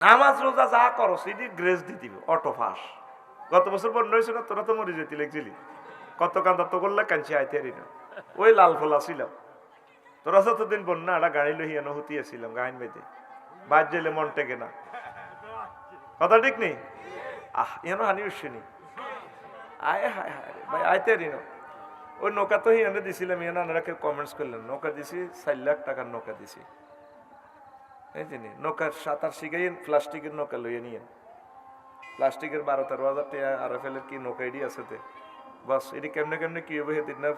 নামাজ রোজা যা করো সেটি গ্রেস দিয়ে দিবে, অটো ফাঁস। গত বছর বন্যা হয়েছে না তোরা তো মরে যেতে লেগছিলি। কত কান্দা তো করলে কাঞ্চি আইতে হারি না। ওই লাল ফোলা ছিলাম তোরা যতদিন বন্যা একটা গাড়ি লহিয়া নহতি আসছিলাম গাইন বাইতে। বাদ যাইলে মন টেকে না। কথা ঠিক নেই? আহ এনো হানি উঠছেনি আয় হায় হায় ভাই, আইতে হারি না। ওই নৌকা তো হিয়ানে দিছিলাম কেউ কমেন্টস করলেন। নৌকা দিছি, চার লাখ টাকার নৌকা দিছি। এই যে নৌকার সাঁতার শিখাই প্লাস্টিকের নৌকা লইয়ে নিয়ে প্লাস্টিকের বারো তেরো হাজার টাকা আর এফ কি নৌকা এডি আছে বাস, এটি কেমনে কেমনে কি হবে সেদিন না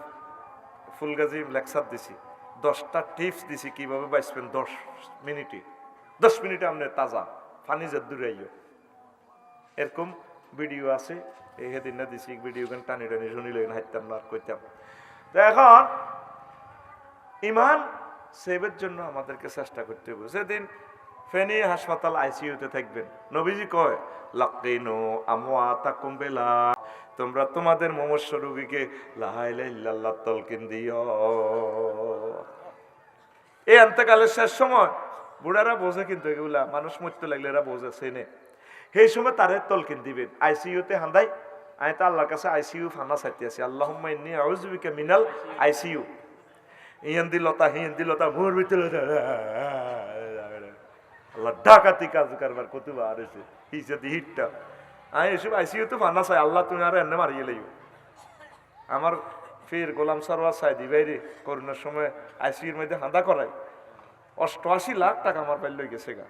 ফুলগাজি লেকচার দিছি। দশটা টিপস দিছি কীভাবে বাঁচবেন দশ মিনিটে। দশ মিনিটে আপনি তাজা, ফানি যে দূরে আইও। এরকম ভিডিও আছে, এই সেদিন না দিছি, ভিডিও গান টানি টানি শুনিলেন হাইতাম না আর কইতাম। তো এখন, ইমান সেভের জন্য আমাদেরকে চেষ্টা করতে হবে। সেদিন ফেনী হাসপাতাল আইসিইউতে থাকবেন, নবীজি কয় তোমরা তোমাদের মমস্য রোগীকে লাহাইল্লাহ এই অন্তকালের শেষ সময় বুড়ারা বোঝে কিন্তু এগুলা, মানুষ মরতে লাগলে এরা বোঝে সেনে সেই সময় তারে তলকিন দিবেন। আইসিইউতে হান্দাই, আমি তো আল্লাহর কাছে আইসিইউ ফানা চাইতে আছি। আল্লাহ মিনাল আইসিইউ। হিন্দি লতা হিন্দি লতা ভোর ভিতরে আল্লাহ ডাকাতি কাজ কারবার কত বার এসে হিসেবে হিটটা আমি এসব আইসিইউ তো ফানা চাই আল্লাহ তুমি আর এনে মারিয়ে লাইও আমার ফির গোলাম সরওয়ার সাইদি বাইরে করোনার সময় আইসিইউর মধ্যে হাঁদা করায় অষ্টআশি লাখ টাকা আমার পাইল গেছে গা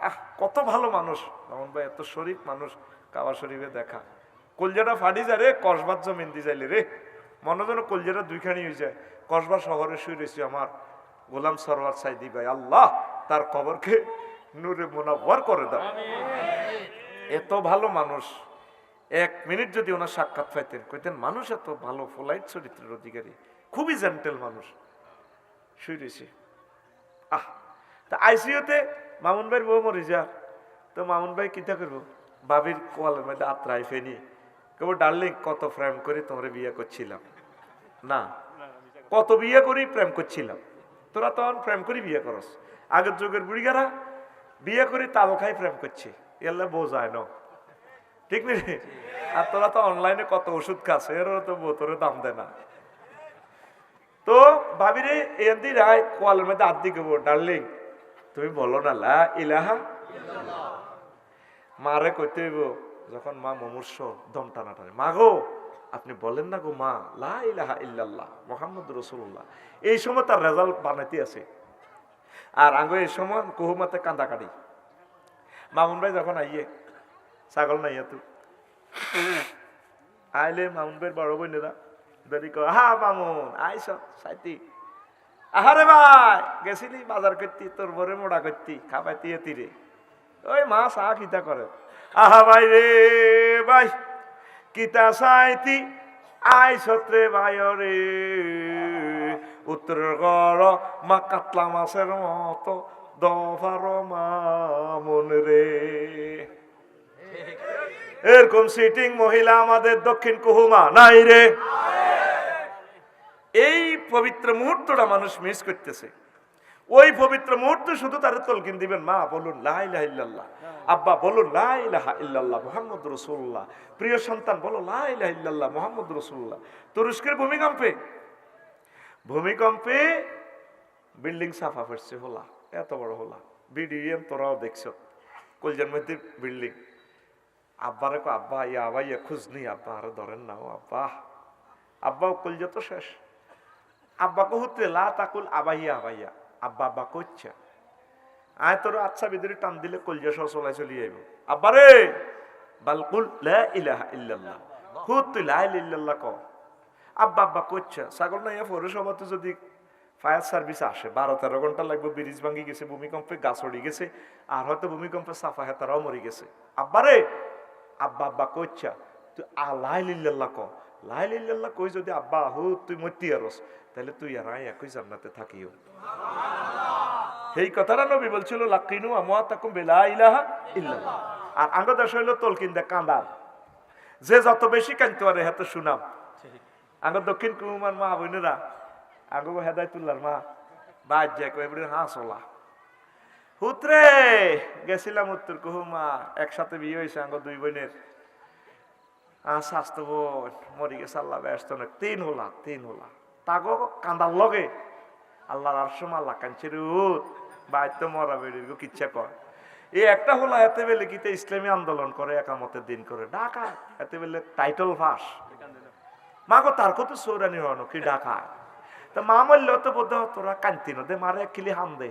আহ কত ভালো মানুষ রমন ভাই এত শরীফ মানুষ কাবা শরীফে দেখা কলজাটা ফাটি যায় রে কসবার জমিন দি যাইলে রে মনে যেন কলজাটা দুইখানি হয়ে যায় কসবা শহরে শুয়ে রয়েছে আমার গোলাম সরওয়ার সাইদি ভাই। আল্লাহ তার কবরকে নূরে মোনাব্বর করে দাও। এত ভালো মানুষ। এক মিনিট যদি ওনার সাক্ষাৎ পাইতেন কইতেন মানুষ এত ভালো ফোলাইট চরিত্রের অধিকারী। খুবই জেন্টেল মানুষ। শুয়ে রয়েছে। আহ তা আইসিইউতে মামুন ভাইয়ের বউ মরে যা তো মামুন ভাই কিতা করব? বাবির কোয়ালের মধ্যে আত্রাই ফেনি। কেবল ডার্লিং কত ফ্রেম করে তোমরা বিয়ে করছিলাম। না কত বিয়ে করি প্রেম করছিলাম। তোরা তখন প্রেম করি বিয়ে করস। আগের যুগের বুড়িগারা বিয়ে করি তাল খাই প্রেম করছে। এলে বোঝায় না। ঠিক নেই? আর তোরা তো অনলাইনে কত ওষুধ খাস, এরও তো বোতরে দাম দেয় না। তো ভাবি রে এদি রায় কোয়ালের মধ্যে আদি গেবো ডার্লিং, তুমি বলো না লা ইলাহা মারে কইতে যখন মা মমূর্ষ দম টানা টানে মা গো আপনি বলেন না গো মা, লা ইলাহা ইল্লাল্লাহ, মোহাম্মদ রসুল্লাহ এই সময় তার রেজাল্ট বানাইতে আছে। আর আঙ্গ এই সময় কুহুমাতে কান্দা কাটি মামুন ভাই যখন আইয়ে, ছাগল নাই তুই আইলে মামুন ভাইয়ের বড় বোনেরা দাদি কো হা মামুন, আইস সাইতি। আহারে ভাই, গেছিলি বাজার করতি, তোর বরে মোড়া করতি, খাবাইতি তীরে ওই মা চা কিতা করে। আহা ভাই রে ভাই। কিতা সাইতি? আই সত্রে ভাই রে উত্তরের গড় মা কাতলা মাছের মতো দফার মামুন রে। এরকম সিটিং মহিলা আমাদের দক্ষিণ কুহুমা নাই রে। এই পবিত্র মুহূর্তটা মানুষ মিস করতেছে। ওই পবিত্র মুহূর্ত শুধু তারা তলকিন দিবেন, মা বলুন ইল্লাল্লাহ। আব্বা বলুন মোহাম্মদ রসুল্লাহ প্রিয় সন্তান, বলো ইল্লাল্লাহ, মোহাম্মদ রসুল্লাহ তুরস্কের ভূমিকম্পে ভূমিকম্পে বিল্ডিং সাফা করছে, হোলা, এত বড় হোলা। বিডিএম, তোরাও দেখছ, কলজার মধ্যে বিল্ডিং। আব্বারে কো আব্বা, ইয়া আব্বা ইয়া খুঁজ নেই আব্বা, আরে ধরেন না, ও আব্বা। আব্বা কলজা তো শেষ। আব্বা কহুতে লা তাকুল আবাইয়া আবাইয়া। আব্বা আব্বা করছে আয় তোর আচ্ছা ভিতরে টান দিলে কলজা সহ চলাই চলি আইব। আব্বা রে! বালকুল লা ইলাহা ইল্লাল্লাহ। হুত তুই লা ইল্লাল্লাহ ক আব্বা আব্বা করছে ছাগল না ইয়া পৌরসভাতে যদি ফায়ার সার্ভিস আসে, বারো তেরো ঘণ্টা লাগবে, ব্রিজ ভাঙ্গি গেছে, ভূমিকম্পে গাছ উড়ি গেছে, আর হয়তো ভূমিকম্পে সাফা হেতারাও মরে গেছে। আব্বা রে! আব্বা আব্বা কইছা, তুই আল্লাহ লিল্লাল্লাহ ক লাই লিল্লাল্লাহ কই যদি আব্বা হু তুই মতি আরস, তাহলে তুই আর একই জান্নাতে থাকিও? সেই কথাটা নবী বলছিল, লাকিনু আমা তাকুম বেলা ইলাহা ইল্লাল্লাহ। আর আঙ্গ দেশ হইল, তলকিন দে কান্দার যে যত বেশি কানতে পারে, হাতে শুনাম আঙ্গ দক্ষিণ কুমার মা বোনেরা, আঙ্গ হেদায়তুল্লার মা, বাদ যায় কই হাঁ চলা হুতরে গেছিলাম উত্তর কুহুমা একসাথে বিয়ে হয়েছে আঙ্গ দুই বোনের। আর স্বাস্থ্য বোন, মরি গেছে আল্লাহ, ব্যস্ত না তিন হলা তিন হলা। তাগো কান্দার লগে? আল্লাহর আরশম আল্লাহ কাঞ্চির উত বাইত মরা বেড়ির গো কিচ্ছা কর। এই একটা হলো এতে বেলে কিতে ইসলামী আন্দোলন করে, একামতের দিন করে। ঢাকা এতে বেলে টাইটল ফাঁস। মাগো, তার কত সৌরানি হনো কি ঢাকা তা মা মল্ল তো বোধ তোরা কান্তি দে, মারে কিলি হাম দে।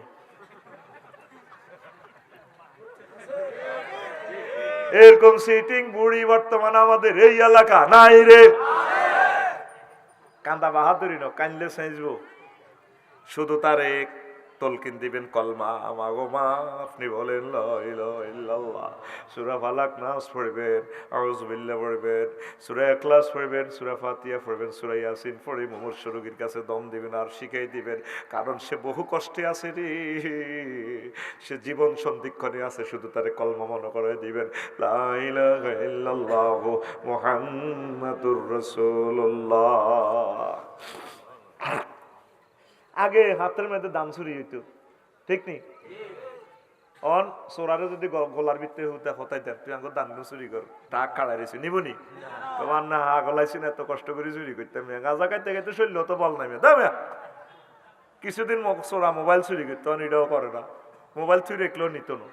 এরকম সিটিং বুড়ি বর্তমানে আমাদের এই এলাকা নাই রে। কান্দা বাহাদুরি ন, কানলে সাইজবো শুধু তার এক তলকিন দিবেন কলমা মাগো মা আপনি বলেন সূরা ফালাক নাস পড়বেন, আউযুবিল্লাহ পড়বেন, সুরা ইখলাস পড়বেন, সুরা ফাতিয়া পড়বেন, সুরা ইয়াসিন পড়ে মুমূর্ষ রোগীর কাছে দম দিবেন আর শিখাই দিবেন, কারণ সে বহু কষ্টে আছে রে। সে জীবন সন্ধিক্ষণে আছে, শুধু তারে কলমা মনে করে দিবেন। লা ইলাহা ইল্লাল্লাহ মুহাম্মাদুর রাসূলুল্লাহ। আগে হাতের মধ্যে দাম চুরি হইতো। ঠিক নি? অন সোরারে যদি গলার ভিতরে হতে হতাই দেন তুই আঙ্গুর দান চুরি কর। টাক কাড়াই রয়েছে নিবনি তোমার না হা গলাইছি না, এত কষ্ট করে চুরি করতাম গাঁজা খাইতে খাইতে শৈল তো বল নাই দামে কিছুদিন সোরা মোবাইল চুরি করতো এটাও করে না। মোবাইল চুরি রেখলেও নিত না।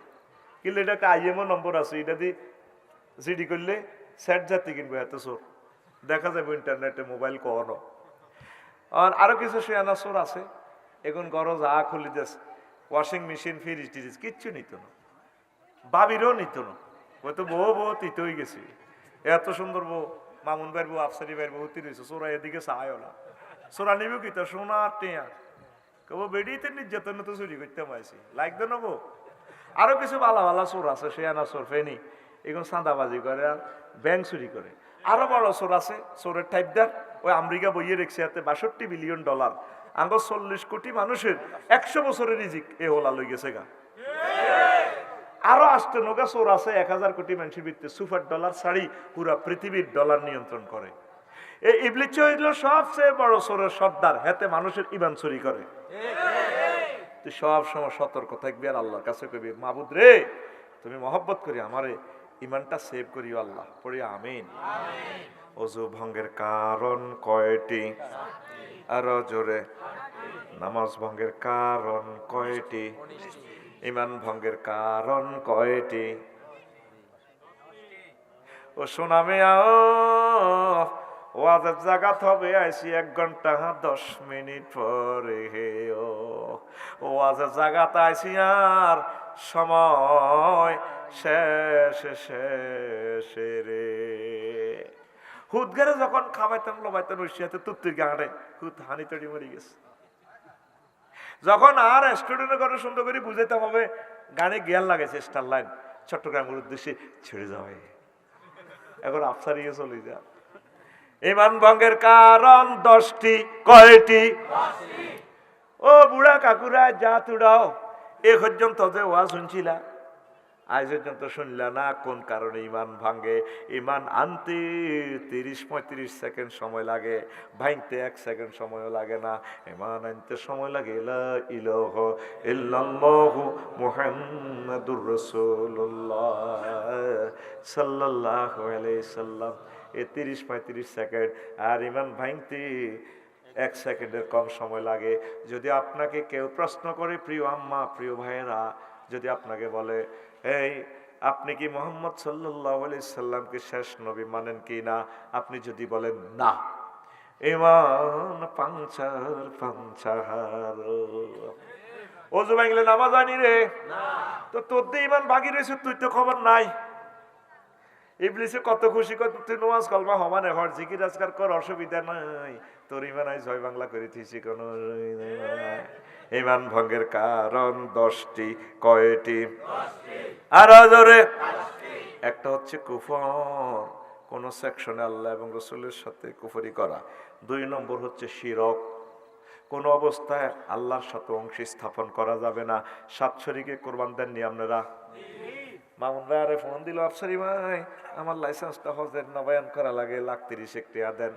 কিন্তু এটা একটা আইএমও নম্বর আছে, এটা দিয়ে জিডি করলে সেট জাতি কিনবো এত চোর। দেখা যাবে ইন্টারনেটে মোবাইল কখনো আর আরও কিছু শিয়ানা চোর আছে। এখন গরো যা খুলি দেশ ওয়াশিং মেশিন ফ্রিজ টিরিজ কিচ্ছু নিত না। বাবিরও নিত না। তো বউ বউ, তিত হয়ে গেছে। এত সুন্দর বউ, মামুন বাইর বউ, আফসারি ভাইয়ের বউ তিরিশ চোরা এদিকে চায় না। চোরা নিব কি তো? সোনার টেয়া। কব বেডিতে নির্যাতন তো চুরি করতে পারছি লাগবে না বউ। আরও কিছু ভালো ভালো চোর আছে শিয়ানা চোর ফেনি। এখন চাঁদাবাজি করে আর ব্যাংক চুরি করে। আরও বড় চোর আছে চোরের টাইপদার ওই আমেরিকা বইয়ে রেখছে হাতে বাষট্টি বিলিয়ন ডলার। আঙ্গ চল্লিশ কোটি মানুষের একশো বছরের রিজিক এ হোলা লই গেছে গা। আরও আসতে নৌকা চোর আছে এক হাজার কোটি মানুষের ভিত্তি সুপার ডলার ছাড়ি পুরা পৃথিবীর ডলার নিয়ন্ত্রণ করে। এই ইবলিচ হইল সবচেয়ে বড় চোরের সর্দার হাতে মানুষের ইমান চুরি করে। সব সময় সতর্ক থাকবি আর আল্লাহর কাছে কবি মাবুদ রে তুমি মহব্বত করি আমারে ইমানটা সেভ করিও আল্লাহ পড়ি আমিন। অজু ভঙ্গের কারণ কয়টি? আরও জোরে। নামাজ ভঙ্গের কারণ কয়টি? ইমান ভঙ্গের কারণ কয়টি? ও সোনামে ওয়াজের জাগাত হবে, আইসি এক ঘণ্টা, দশ মিনিট পরে হে, ও ওয়াজের জাগাত আইসি আর সময় শেষ শেষ রে। হুদগারে যখন খাবাইতাম, লবাইতাম রশিয়াতে তুত্তির গাঁড়ে হুদ হানি তড়ি মরি গেছে। যখন আর স্টুডেন্টের কথা সুন্দর করে বুঝাইতে হবে, গানে গিয়ার লাগাইছে স্টার লাইন চট্টগ্রামের উদ্দেশ্যে ছেড়ে যাওয়াই এখন আফসারিয়ে চলে যা ইমান ভঙ্গের কারণ দশটি, কয়টি? ও বুড়া কাকুরা, যা তুড়াও, এ পর্যন্ত যে ওয়া শুনছিলা। আজ পর্যন্ত শুনলা না কোন কারণে ইমান ভাঙ্গে ইমান আনতে তিরিশ পঁয়ত্রিশ সেকেন্ড সময় লাগে, ভাঙতে এক সেকেন্ড সময় লাগে না। ইমান আনতে সময় লাগে সাল্লাম। এ তিরিশ পঁয়ত্রিশ সেকেন্ড আর ইমান ভাঙতে এক সেকেন্ডের কম সময় লাগে। যদি আপনাকে কেউ প্রশ্ন করে, প্রিয় আম্মা, প্রিয় ভাইয়েরা যদি আপনাকে বলে এই আপনি কি মোহাম্মদ সাল্লাহ আলি সাল্লামকে শেষ নবী মানেন কি না? আপনি যদি বলেন না। ইমান পাঞ্চার পাঞ্চার ওজু ভাঙলে নামাজ আনি রে। তো তোর দিয়ে ইমান ভাগি রয়েছে তুই তো খবর নাই। ইবলিসে কত খুশি কত তুই নোয়াজ কলমা হমানে হর জিকির আজকার কর, অসুবিধা নাই। তোর ইমানাই জয় বাংলা করে থিসি কোন ইমান ভঙ্গের কারণ দশটি, কয়টি? আর জোরে। একটা হচ্ছে কুফর, কোন সেকশনে আল্লাহ এবং রসুলের সাথে কুফরি করা। দুই নম্বর হচ্ছে শিরক। কোন অবস্থায় আল্লাহর সাথে অংশী স্থাপন করা যাবে না। সাত শরীকে কোরবান দেননি আপনারা? মামুন ভাই আরে ফোন দিল, আফসারি ভাই, আমার লাইসেন্সটা হজের নবায়ন করা লাগে লাখ তিরিশ টাকা দেন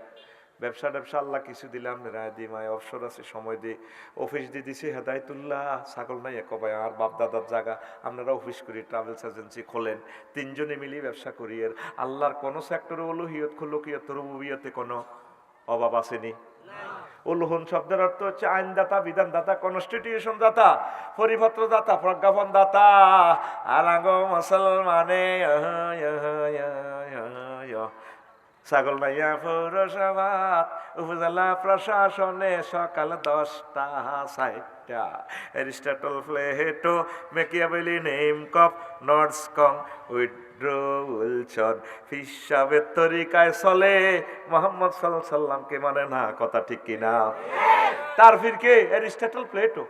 ব্যবসা ট্যাবসা আল্লাহ কিছু দিলাম রায় দি মায় অবসর আছে, সময় দি অফিস দিয়ে দিছি হেদায়তুল্লাহ, ছাগল নাই একবাই আর বাপ দাদার জায়গা। আপনারা অফিস করি, ট্রাভেলস এজেন্সি খোলেন। তিনজনে মিলি ব্যবসা করি, এর আল্লাহর কোন সেক্টরে উলুহিয়ত খুলুকিয়ত রুবিয়তে কোনো অভাব আসেনি? উলুহন শব্দের অর্থ হচ্ছে আইনদাতা, বিধানদাতা কনস্টিটিউশন দাতা পরিপত্র দাতা প্রজ্ঞাপন দাতা আর আগ মুসলমানে ছাগল নাইয়া পৌরসভাত, উপজেলা প্রশাসনে সকাল দশটা সাইটটা এরিস্টাটল প্লেটো মেকিয়াবেলি নেম কপ নর্ডস মানে না, কথা ঠিক প্লেটো।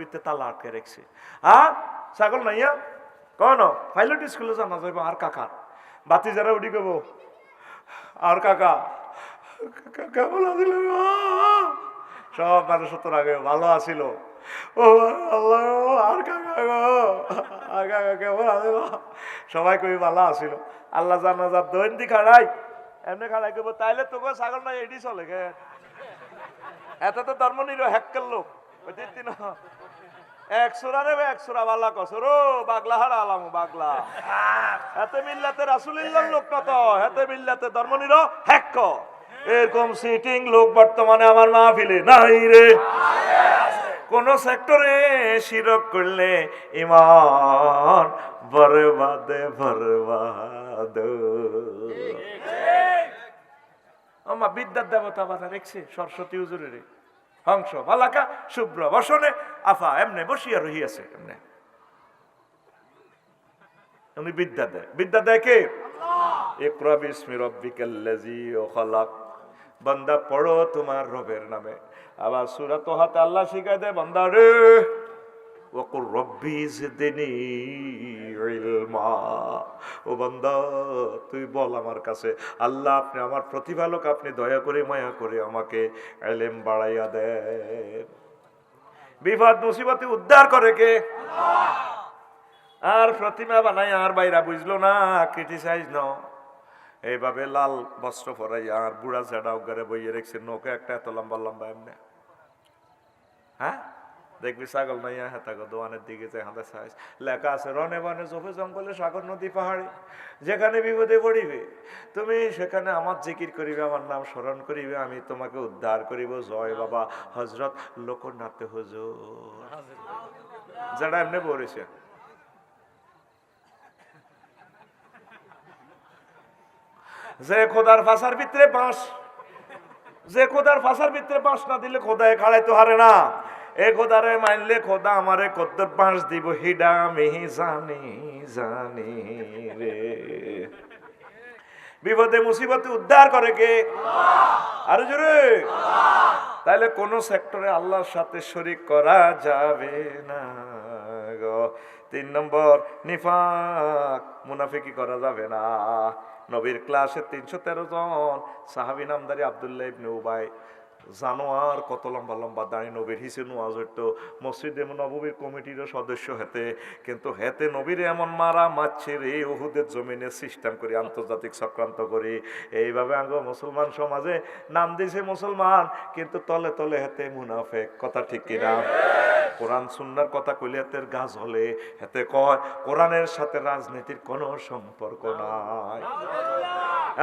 ভিত্তিতে তালা ছাগল নাইয়া কন পাইলট স্কুলে জানা যাইব, আর কাকার বাতি যারা উঠি কব আর কাকা কাকা? সব মানুষ তোর আগে ভালো আছিল? ও আল্লাহ, আর কাকা গো? কাকা সবাই কই ভালো আছিল। আল্লাহ জানা যা দৈন্দি খাড়াই। এমনি খাড়াই কব তাইলে তোকে ছাগল নাই, এডি চলে গে। এত তো ধর্ম নিল হ্যাক্কের লোক। ওই দিন দিন এক সুরা রে এক সুরা বাল্লা কসর বাগলা হারা আলাম, বাগলা। এতে মিল্লাতে রাসুলিল্লার লোক কত? এতে মিল্লাতে ধর্ম নিল হ্যাক্ক এরকম সিটিং লোক বর্তমানে আমার মাহফিলে নাই রে। কোন সেক্টরে শিরক করলে ইমান বরবাদে বরবাদ। আমার বিদ্যার দেবতা বাধা রেখছে সরস্বতী হুজুরের। হংস বালাকা শুভ্র বসনে আফা এমনে বসিয়া রহিয়াছে এমনে। উনি বিদ্যা দেয়। বিদ্যা দেয় কে? ইকরা বিসমি রব্বিকাল্লাযী খালাক। বান্দা পড়ো তোমার রবের নামে। আবার সূরা তোহাতে আল্লাহ শিখায় দেয়, বান্দা রে ওকুর রব্বি জিদনি ইলমা। ও বান্দা, তুই বল আমার কাছে, আল্লাহ আপনি আমার প্রতিপালক, আপনি দয়া করে মায়া করে আমাকে এলেম বাড়াইয়া দেন। বিপদ মুসিবতে উদ্ধার করে কে? আর প্রতিমা বানাই আর বাইরা বুঝলো না ক্রিটিসাইজ ন এইভাবে লাল বস্ত্র পরাই আর বুড়া ঝাড়া উগারে বইয়ে রেখছে, নৌকা একটা এত লম্বা লম্বা এমনি। হ্যাঁ? দেখবি ছাগল নাইয়া হেতাগো দোয়ানের দিকে যে হাতে সাইজ লেখা আছে, রনে বনে জফে জঙ্গলে সাগর, নদী, পাহাড়ে, যেখানে বিপদে পড়িবে, তুমি সেখানে আমার জিকির করিবে, আমার নাম স্মরণ করিবে, আমি তোমাকে উদ্ধার করিব। জয় বাবা হজরত লোকনাথ হুজুর। যারা এমনি পড়েছে যে খোদার ফাঁসার ভিতরে বাঁশ যে খোদার ফাঁসার ভিতরে বাঁশ না দিলে খোদায় খাড়াইতে হারে না। এ খোদারে মানলে খোদা আমারে কদ্দর বাঁশ দিব হিডা মিহি জানি জানি রে। বিপদে মুসিবতে উদ্ধার করে কে? আরও জোরে। তাহলে কোন সেক্টরে আল্লাহর সাথে শরিক করা যাবে না গো। তিন নম্বর নিফাক মুনাফিকি করা যাবে না। নবীর ক্লাসে তিনশো তেরো জন সাহাবি নামদারি আবদুল্লাহ ইবনে উবাই। জানোয়ার, কত লম্বা লম্বা দাঁড়িয়ে নবীর, হিসে নোয়াজ হইতো মসজিদে নবীর কমিটিরও সদস্য হেতে। কিন্তু হেতে নবীর এমন মারা মারছে রে ওহুদের জমিনে সিস্টেম করি, আন্তর্জাতিক চক্রান্ত করি। এইভাবে আঙ্গ মুসলমান সমাজে নাম দিয়েছে মুসলমান, কিন্তু তলে তলে হেতে মুনাফেক, কথা ঠিক কিনা? কোরআন সুন্নার কথা কইলে হাতের গাছ হলে হেতে কয়, কোরআনের সাথে রাজনীতির কোনো সম্পর্ক নাই।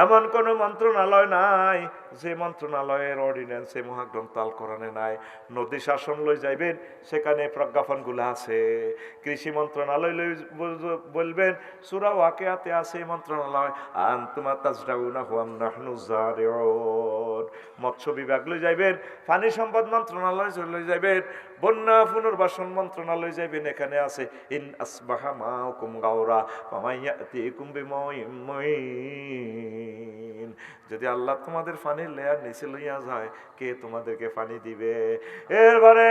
এমন কোন মন্ত্রণালয় নাই, যে মন্ত্রণালয়ের অর্ডিন্যান্স এই মহাগ্রন্থ আল কোরআনে নাই। নদী শাসন লই যাইবেন, সেখানে প্রজ্ঞাপনগুলো আছে। কৃষি মন্ত্রণালয় লই বলবেন, সুরা ওয়াকিয়াতে আছে মন্ত্রণালয়। আনতুমা তাজরাউনা হুয়াম নাহনু মৎস্য বিভাগ লই যাইবেন, পানি সম্পদ মন্ত্রণালয় লই যাইবেন, বন্যা পুনর্বাসন মন্ত্রণালয় যাইবেন, এখানে আছে, ইন আসবাহা মা মাউকুম গাওরা, ফামাইয়াতিকুম যদি আল্লাহ তোমাদের পানির লেয়ার নিচে লইয়া যায়, কে তোমাদেরকে পানি দিবে? এরপরে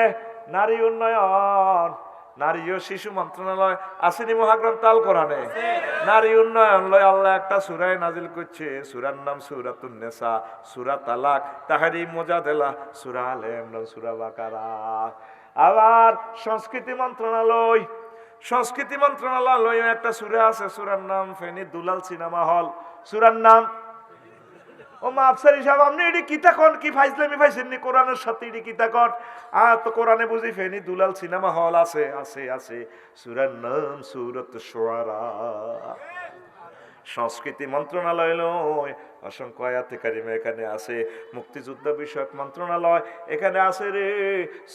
নারী উন্নয়ন। নারী ও শিশু মন্ত্রণালয়, আসেনি মহাগ্রন্থ আল কোরআনে। নারী উন্নয়ন লয় আল্লাহ একটা সুরায় নাজিল করছে। সুরার নাম সুরাতুন নেসা, সুরা তালাক, তাহারি মোজাদেলা, সুরা আলে সুরা বাকারা। আবার সংস্কৃতি মন্ত্রণালয় সংস্কৃতি মন্ত্রণালয় একটা সুরা আছে, সুরার নাম ফেনি দুলাল সিনেমা হল। সুরার নাম? ও মা, আফসারি সাহেব, আপনি এটি কিতা কন? কি ফাইজলামি ফাইছেননি কোরআনের সাথে এটি কিতা কন? আর তো কোরআনে বুঝি ফেনি দুলাল সিনেমা হল আছে আছে আছে। সুরার নাম সুরত সোয়ারা। সংস্কৃতি মন্ত্রণালয় নয়। অসংখ্য আয়াতে কারিমা এখানে আছে মুক্তিযুদ্ধ বিষয়ক মন্ত্রণালয় এখানে আছে রে।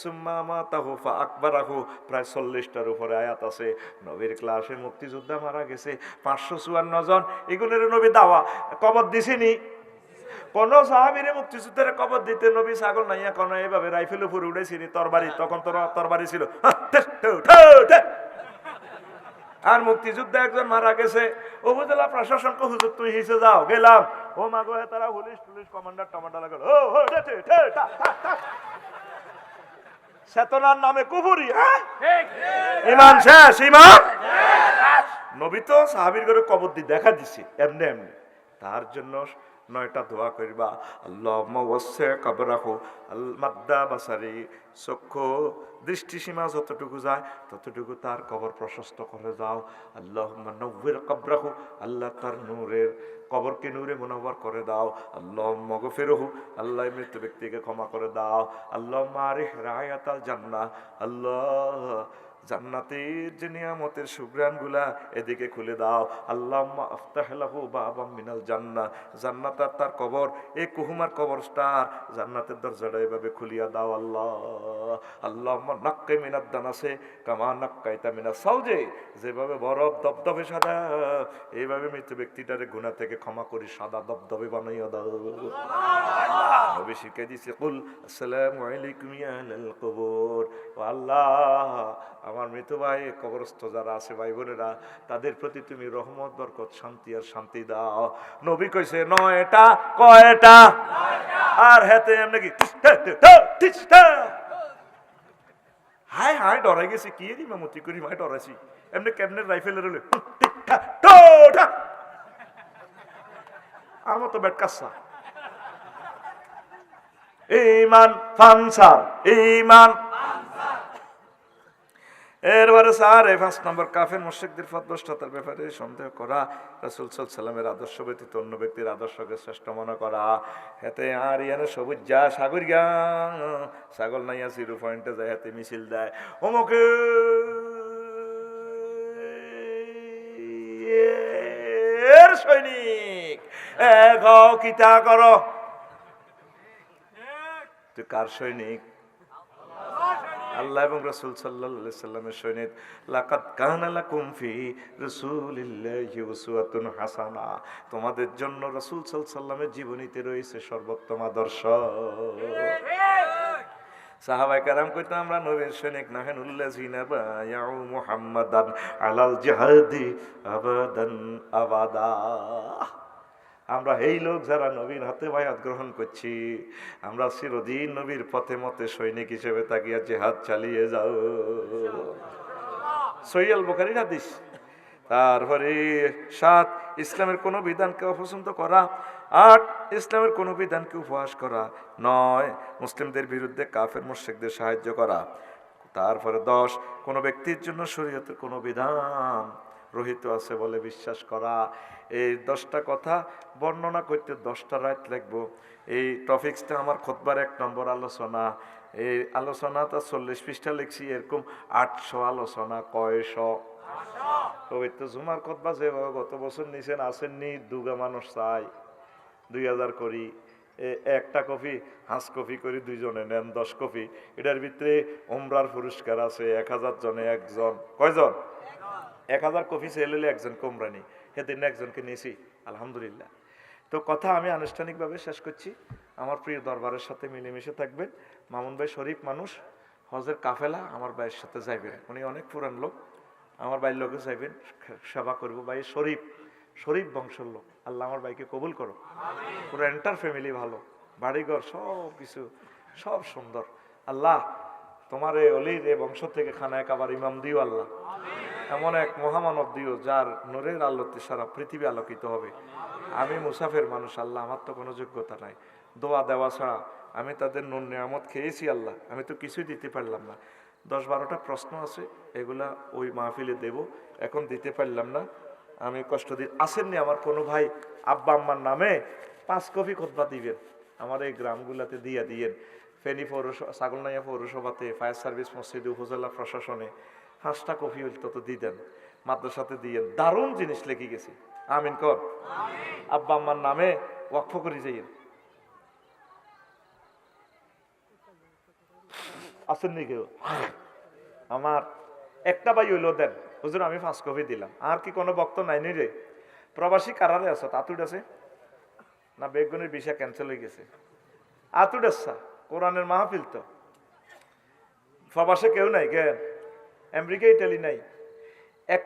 সুম্মা তাহুফা আকবর আহু প্রায় চল্লিশটার উপরে আয়াত আছে। নবীর ক্লাসে মুক্তিযোদ্ধা মারা গেছে, পাঁচশো চুয়ান্ন জন। এগুলোর নবী দাওয়া, কবর দিছিনি। কোন সাহাবিরে মুক্তিযুদ্ধের কবর দিতে নবী ছাগল নাইয়া কোন এভাবে রাইফেল উপরে উড়েছিনি তরবারি, তখন তোর তরবারি ছিল। আর মুক্তিযুদ্ধে একজন মারা গেছে। উপজেলা প্রশাসনকে হুজুর তুই হিসে যাও গেলাম। ও মাগো গো তারা পুলিশ পুলিশ কমান্ডার টমান্ডার লাগল। ও হো। চেতনার নামে কুফুরি হ্যাঁ? ইমান শেষ ইমান? নবী তো সাহাবির করে কবর দিয়ে দেখা দিছে এমনি এমনি। তার জন্য নয়টা দোয়া করবা। আল্লাহ ওয়াসে কাবরাহু আল মাদ্দা বাসারি। চক্ষু, দৃষ্টিসীমা যতটুকু যায়, ততটুকু তার কবর প্রশস্ত করে দাও। আল্লাহ নব্বের কাবরাহু, আল্লাহ তার নূরের কবরকে নূরে মনোবর করে দাও। আল্লাহ মগফেরহু আল্লাহ মৃত্যু ব্যক্তিকে ক্ষমা করে দাও। আল্লাহ মারে রায়াতাল জান্না আল্লাহ জান্নাতের যে নিয়ামতের সুগ্রানগুলা এদিকে খুলে দাও। আল্লাহ আফতাহলাহু বাবা মিনাল জান্না জান্নাত আর তার কবর, এই কুহুমার কবরস্টার জান্নাতের দরজাটা এভাবে খুলিয়া দাও আল্লাহ। আল্লাহ নাক্কে মিনার দানাসে কামা নাক্কাইতা মিনা সাউজে। যেভাবে বরফ দবদবে সাদা, এইভাবে মৃত্যু ব্যক্তিটারে গুণা থেকে ক্ষমা করি সাদা দবদবে বানাইয়া দাও। নবী শিখে দিছে কুল আসসালামু আলাইকুম ইয়া কবর। ও আল্লাহ আমার মৃত ভাই কবরস্থ যারা আছে ভাই বোনেরা তাদের প্রতি তুমি রহমত বরকত শান্তি আর শান্তি দাও। নবী কইছে নয়টা কয়টা? আর হেতে এমনি কি হাই হাই ডরাই গেছি কি রে মামতি করি মাই ডরাইছি। এমনি কেমনে রাইফেলের হলে আমার তো বেট কাচ্ছা ইমান ফানসার ইমান। এরবারে স্যার, এই পাঁচ নম্বর কাফের মুশরিকদের ফদ্রষ্টতার ব্যাপারে সন্দেহ করা, রাসূল সাল্লামের আদর্শ ব্যতীত অন্য ব্যক্তির আদর্শকে শ্রেষ্ঠ মনে করা। হেতে আর ইয়ানে সবুজ যা সাগর গা, ছাগল নাইয়া জিরো পয়েন্টে যায়, হাতে মিছিল দেয়। অমুকে সৈনিক এ গাও কিতা করো। তুই কার সৈনিক? আল্লাহ এবং রসুল সাল্লাল্লাহু সাল্লামের সৈনিক। লাকাদ কানা লাকুম ফি রাসূলিল্লাহি উসওয়াতুন হাসানা। তোমাদের জন্য রাসূল সাল্লামের জীবনীতে রয়েছে সর্বোত্তম আদর্শ। সাহাবাই কারাম কইতো আমরা নবীর সৈনিক নাহেন উল্লাযিনা বায়াউ মুহাম্মাদান আলাল জিহাদি আবাদান আবাদা। আমরা এই লোক যারা নবীর হাতে বায়াত গ্রহণ করছি আমরা চিরদিন নবীর পথে মতে সৈনিক হিসেবে তাকিয়া জেহাদ চালিয়ে যাও। সৈয়াল বোখারির হাদিস। তারপরে সাত ইসলামের কোনো বিধানকে অপছন্দ করা। আট ইসলামের কোনো বিধানকে উপহাস করা। নয় মুসলিমদের বিরুদ্ধে কাফের মুশ্রিকদের সাহায্য করা। তারপরে দশ কোনো ব্যক্তির জন্য শরীয়তের কোনো বিধান রহিত আছে বলে বিশ্বাস করা। এই দশটা কথা বর্ণনা করতে দশটা রাত লাগবো। এই টপিক্সটা আমার খোদবার এক নম্বর আলোচনা। এই আলোচনা আলোচনাটা চল্লিশ পৃষ্ঠা লিখছি, এরকম আটশো আলোচনা, কয়শ? পবিত্র ঝুমার খোদবা যেভাবে গত বছর নিছেন, আসেননি, দুগা মানুষ চাই, দুই হাজার করি। একটা কপি হাঁস কপি করি, দুইজনে নেন দশ কপি। এটার ভিতরে ওমরার পুরস্কার আছে, এক হাজার জনে একজন। কয়জন? এক হাজার কপি ছেলে একজন কোমরানি। সেদিন একজনকে নিয়েছি আলহামদুলিল্লাহ। তো কথা আমি আনুষ্ঠানিকভাবে শেষ করছি। আমার প্রিয় দরবারের সাথে মিলেমিশে থাকবেন। মামুন ভাই শরীফ মানুষ হজের কাফেলা আমার ভাইয়ের সাথে যাইবেন। উনি অনেক পুরান লোক আমার ভাইয়ের লোকে যাইবেন। সেবা করব। ভাই শরীফ শরীফ বংশের লোক। আল্লাহ আমার ভাইকে কবুল করো পুরো এন্টার ফ্যামিলি ভালো। বাড়িঘর সব কিছু সব সুন্দর। আল্লাহ তোমার এই অলির এ বংশ থেকে খানায় কাবার ইমাম দিও আল্লাহ। এমন এক মহামানব দিও যার নূরের আলোতে সারা পৃথিবী আলোকিত হবে। আমি মুসাফের মানুষ, আল্লাহ, আমার তো কোনো যোগ্যতা নাই। দোয়া দেওয়া ছাড়া আমি তাদের নুন নিয়ামত খেয়েছি, আল্লাহ। আমি তো কিছুই দিতে পারলাম না। দশ বারোটা প্রশ্ন আছে, এগুলা ওই মাহফিলে দেব। এখন দিতে পারলাম না। আমি কষ্ট দিই আসেননি আমার কোনো ভাই, আব্বা, আম্মার নামে। পাঁচ কপি খোদবা দিবেন। আমার এই গ্রামগুলাতে দিয়ে দিয়েন। ফেনী পৌরসভা ছাগলনাইয়া পৌরসভাতে ফায়ার সার্ভিস মসজিদ, উপজেলা প্রশাসনে পাঁচটা কফি হইল তত দিয়ে দেন। মাদ্রাসাতে দিয়ে দারুণ জিনিস লেগে গেছি। আমিন কর। আব্বা আম্মার নামে ওয়াকফ করে যাইয়েন আসেননি কেউ? আমার একটা বাই হইল দেন। হুজুর আমি পাঁচ কপি দিলাম। আর কি কোনো বক্ত নাই নি রে? প্রবাসী কারারে আছো? আতুড আছে? না বেগুনের বিষা ক্যান্সেল হয়ে গেছে। আতুড আসা কোরআনের মাহফিল তো। প্রবাসে কেউ নাই কেন আমেরিকা ইটালি নাই